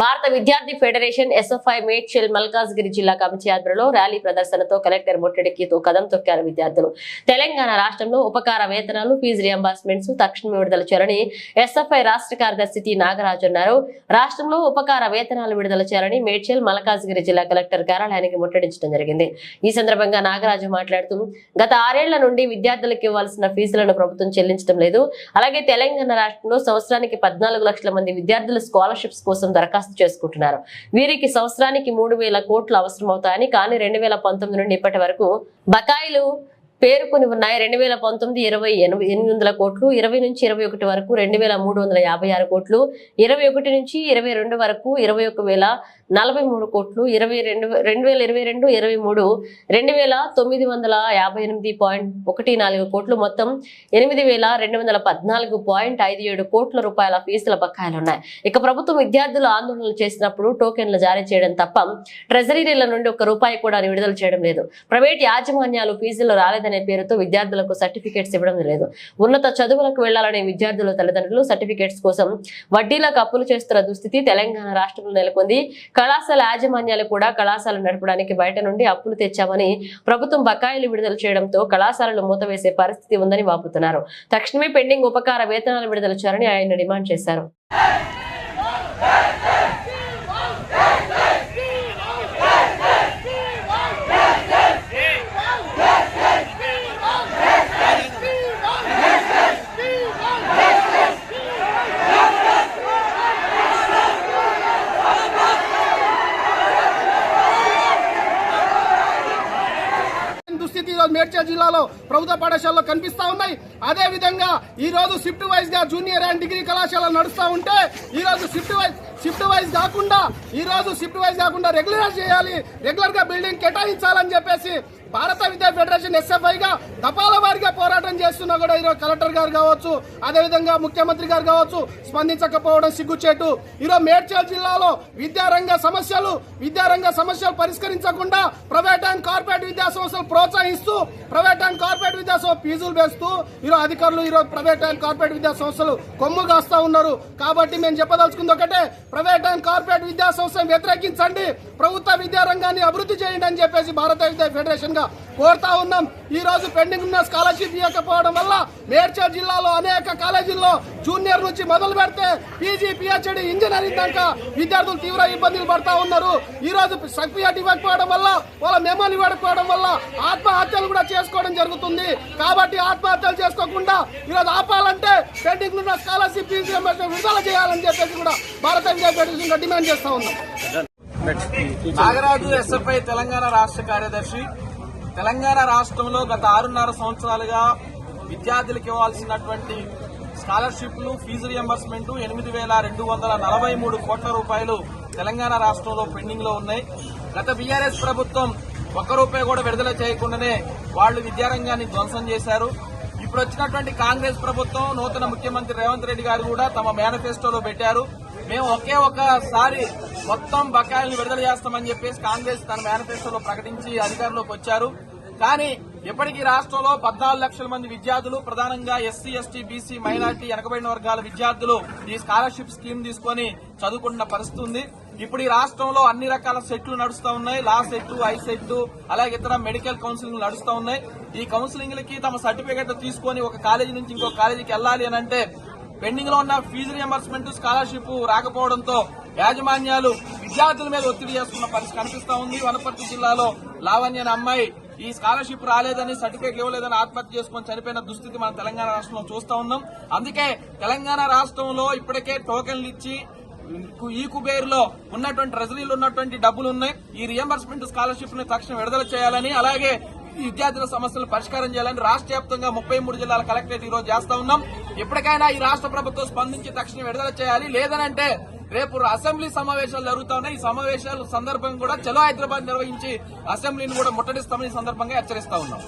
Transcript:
భారత విద్యార్థి federation SFI Medchal Malkajgiri జిల్లా కమిటీ ఆధ్వర్యంలో ర్యాలీ ప్రదర్శనతో కలెక్టర్ ముట్టడికి కదం తొక్కారు విద్యార్థులు. తెలంగాణ రాష్ట్రంలో ఉపకార వేతనాలు ఫీజు రియంబర్స్మెంట్స్ తక్షణ విడుదల చేయాలని ఎస్ఎఫ్ఐ రాష్ట్ర కార్యదర్శి టి నాగరాజు అన్నారు. రాష్ట్రంలో ఉపకార వేతనాలు విడుదల చేయాలని మేడ్చల్ మల్కాజ్గిరి జిల్లా కలెక్టర్ కార్యాలయానికి ముట్టడించడం జరిగింది. ఈ సందర్భంగా నాగరాజు మాట్లాడుతూ గత ఆరేళ్ళ నుండి విద్యార్థులకు ఇవ్వాల్సిన ఫీజులను ప్రభుత్వం చెల్లించడం లేదు. అలాగే తెలంగాణ రాష్ట్రంలో సంవత్సరానికి పద్నాలుగు లక్షల మంది విద్యార్థులు స్కాలర్షిప్స్ కోసం దరఖాస్తు చేసుకుంటున్నారు. వీరికి సంవత్సరానికి మూడు వేల కోట్లు అవసరమవుతాయని కానీ రెండు వేల పంతొమ్మిది నుండి ఇప్పటి వరకు బకాయిలు పేరుకొని ఉన్నాయి. రెండు వేల పంతొమ్మిది ఇరవై ఎనిమిది ఎనిమిది వందల కోట్లు ఇరవై నుంచి ఇరవై ఒకటి వరకు రెండు వేల మూడు వందల యాభై ఆరు కోట్లు ఇరవై ఒకటి నుంచి ఇరవై రెండు వరకు ఇరవై ఒక వేల నలభై మూడు కోట్లు ఇరవై రెండు రెండు వేల ఇరవై రెండు ఇరవై మూడు రెండు వేల తొమ్మిది వందల యాభై ఎనిమిది పాయింట్ ఒకటి నాలుగు కోట్లు మొత్తం ఎనిమిది వేల రెండు వందల పద్నాలుగు పాయింట్ ఐదు ఏడు కోట్ల రూపాయల ఫీజుల బకాయిలు ఉన్నాయి. ఇక ప్రభుత్వం విద్యార్థులు ఆందోళనలు చేసినప్పుడు టోకెన్లు జారీ చేయడం తప్ప ట్రెజరీల నుండి ఒక రూపాయి కూడా విడుదల చేయడం లేదు. ప్రైవేట్ యాజమాన్యాలు ఫీజులు రాలేదు పేరుతో విద్యార్థులకు సర్టిఫికేట్స్ ఇవ్వడం లేదు. ఉన్నత చదువులకు వెళ్ళాలనే విద్యార్థుల తల్లిదండ్రులు సర్టిఫికేట్స్ కోసం వడ్డీలకు అప్పులు చేస్తున్న దుస్థితి తెలంగాణ రాష్ట్రంలో నెలకొంది. కళాశాల యాజమాన్యాలు కూడా కళాశాల నడపడానికి బయట నుండి అప్పులు తెచ్చామని ప్రభుత్వం బకాయిలు విడుదల చేయడంతో కళాశాలలు మూతవేసే పరిస్థితి ఉందని వాపుతున్నారు. తక్షణమే పెండింగ్ ఉపకార వేతనాలు విడుదల చేయాలని ఆయన డిమాండ్ చేశారు. మేడ్చల్ జిల్లాలో ప్రభుత్వ పాఠశాలలో కనిపిస్తా ఉన్నాయి. అదేవిధంగా ఈరోజు ఈ రోజు షిఫ్ట్ వైజ్గా జూనియర్ అండ్ డిగ్రీ కళాశాల నడుస్తూ ఉంటే ఈ రోజు షిఫ్ట్ వైజ్ షిఫ్ట్ వైజ్ కాకుండా ఈ రోజు షిఫ్ట్ వైజ్ కాకుండా రెగ్యులర్ చేయాలి. రెగ్యులర్గా బిల్డింగ్ కేటాయించాలని చెప్పేసి భారత విద్యా ఫెడరేషన్ ఎస్ఎఫ్ఐగా దపాల వారిగా పోరాటం చేస్తున్నా కూడా ఈరోజు కలెక్టర్ గారు కావచ్చు అదేవిధంగా ముఖ్యమంత్రి గారు కావచ్చు స్పందించకపోవడం సిగ్గుచేటు. ఈరోజు మేడ్చల్ జిల్లాలో విద్యారంగ సమస్యలు విద్యారంగ సమస్యలు పరిష్కరించకుండా ప్రైవేట్ అండ్ కార్పొరేట్ విద్యా సంస్థలు ప్రోత్సహిస్తూ ప్రైవేట్ అండ్ కార్పొరేట్ విద్యా సంస్థ ఫీజులు వేస్తూ ఈరోజు అధికారులు ఈరోజు ప్రైవేట్ అండ్ కార్పొరేట్ విద్యా సంస్థలు కొమ్ము కాస్తా ఉన్నారు. కాబట్టి మేము చెప్పదలుచుకుంది ఒకటే ప్రైవేట్ అండ్ కార్పొరేట్ విద్యా సంస్థను వ్యతిరేకించండి ప్రభుత్వ విద్యారంగాన్ని అభివృద్ధి చేయండి అని చెప్పేసి భారత విద్యా ఫెడరేషన్ గా కోరుతా ఉన్నాం. ఈ రోజు పెండింగ్ ఉన్న స్కాలర్షిప్ ఇవ్వకపోవడం వల్ల మేడ్చల్ జిల్లాలో అనేక కాలేజీల్లో జూనియర్ నుంచి మొదలు పెడితే పీజీ పిహెచ్డి ఇంజనీరింగ్ దాకా విద్యార్థులు తీవ్ర ఇబ్బందులు పడతా ఉన్నారు. ఈ రోజు సర్టిఫికేట్ ఇవ్వకపోవడం వల్ల వాళ్ళ మెమోలు ఇవ్వకపోవడం వల్ల ఆత్మహత్యలు కూడా చేసుకోవడం జరుగుతుంది. కాబట్టి ఆత్మహత్యలు చేసుకోకుండా ఈ రోజు ఆపాలంటే పెండింగ్ ఉన్న స్కాలర్షిప్ పీజీ విడుదల చేయాలని చెప్పేసి కూడా భారత విద్యాపీఠ డిమాండ్ చేస్తా ఉన్నాం. నాగరాజు ఎస్ఎఫ్ఐ తెలంగాణ రాష్ట్ర కార్యదర్శి తెలంగాణ రాష్ట్రంలో గత ఆరున్నర సంవత్సరాలుగా విద్యార్థులకు ఇవ్వాల్సినటువంటి స్కాలర్షిప్లు ఫీజు రియంబర్స్మెంట్ ఎనిమిది వేల రెండు వందల నలభై మూడు కోట్ల రూపాయలు తెలంగాణ రాష్ట్రంలో పెండింగ్లో ఉన్నాయి. గత బీఆర్ఎస్ ప్రభుత్వం ఒక్క రూపాయి కూడా విడుదల చేయకుండానే వాళ్ళు విద్యారంగాన్ని ధ్వంసం చేశారు. ఇప్పుడు వచ్చినటువంటి కాంగ్రెస్ ప్రభుత్వం నూతన ముఖ్యమంత్రి రేవంత్ రెడ్డి గారు కూడా తమ మేనిఫెస్టోలో పెట్టారు. మేము ఒకే ఒకసారి మొత్తం బకాయిల్ని విడుదల చేస్తామని చెప్పేసి కాంగ్రెస్ తన మేనిఫెస్టోలో ప్రకటించి అధికారంలోకి వచ్చారు. కానీ ఇప్పటికీ రాష్ట్రంలో పద్నాలుగు లక్షల మంది విద్యార్థులు ప్రధానంగా ఎస్సీ ఎస్టీ బీసీ మైనార్టీ వెనకబడిన వర్గాల విద్యార్థులు ఈ స్కాలర్షిప్ స్కీమ్ తీసుకొని చదువుకుంటున్న పరిస్థితి ఉంది. ఇప్పుడు ఈ రాష్ట్రంలో అన్ని రకాల సెట్లు నడుస్తూ ఉన్నాయి. లా సెట్ ఐ సెట్ అలాగే ఇతర మెడికల్ కౌన్సిలింగ్ నడుస్తూ ఉన్నాయి. ఈ కౌన్సిలింగ్ లకి తమ సర్టిఫికేట్ తీసుకొని ఒక కాలేజీ నుంచి ఇంకో కాలేజీకి వెళ్ళాలి అని అంటే పెండింగ్లో ఉన్న ఫీజు రియంబర్స్మెంట్ స్కాలర్షిప్ రాకపోవడంతో యాజమాన్యాలు విద్యార్థుల మీద ఒత్తిడి చేస్తున్న పరిస్థితి కనిపిస్తా ఉంది. వనపర్తి జిల్లాలో లావణ్య అమ్మాయి ఈ స్కాలర్షిప్ రాలేదని సర్టిఫికేట్ ఇవ్వలేదని ఆత్మహత్య చేసుకుని చనిపోయిన దుస్థితి మన తెలంగాణ రాష్ట్రంలో చూస్తా ఉన్నాం. అందుకే తెలంగాణ రాష్ట్రంలో ఇప్పటికే టోకెన్లు ఇచ్చి ఈ కుబేర్లో ఉన్నటువంటి ట్రెజరీలో ఉన్నటువంటి డబ్బులు ఉన్నాయి. ఈ రియంబర్స్మెంట్ స్కాలర్షిప్ని తక్షణం విడుదల చేయాలని అలాగే ఈ విద్యార్థుల సమస్యలు పరిష్కారం చేయాలని రాష్ట్ర వ్యాప్తంగా ముప్పై మూడు జిల్లాల కలెక్టరేట్ ఈ రోజు చేస్తా ఉన్నాం. ఇప్పటికైనా ఈ రాష్ట్ర ప్రభుత్వం స్పందించి తక్షణం విడుదల చేయాలి. లేదనంటే రేపు అసెంబ్లీ సమావేశాలు జరుగుతా ఉన్నాయి ఈ సమావేశాల సందర్భంగా కూడా చలో హైదరాబాద్ నిర్వహించి అసెంబ్లీని కూడా ముట్టడిస్తామని సందర్భంగా హెచ్చరిస్తా ఉన్నాం.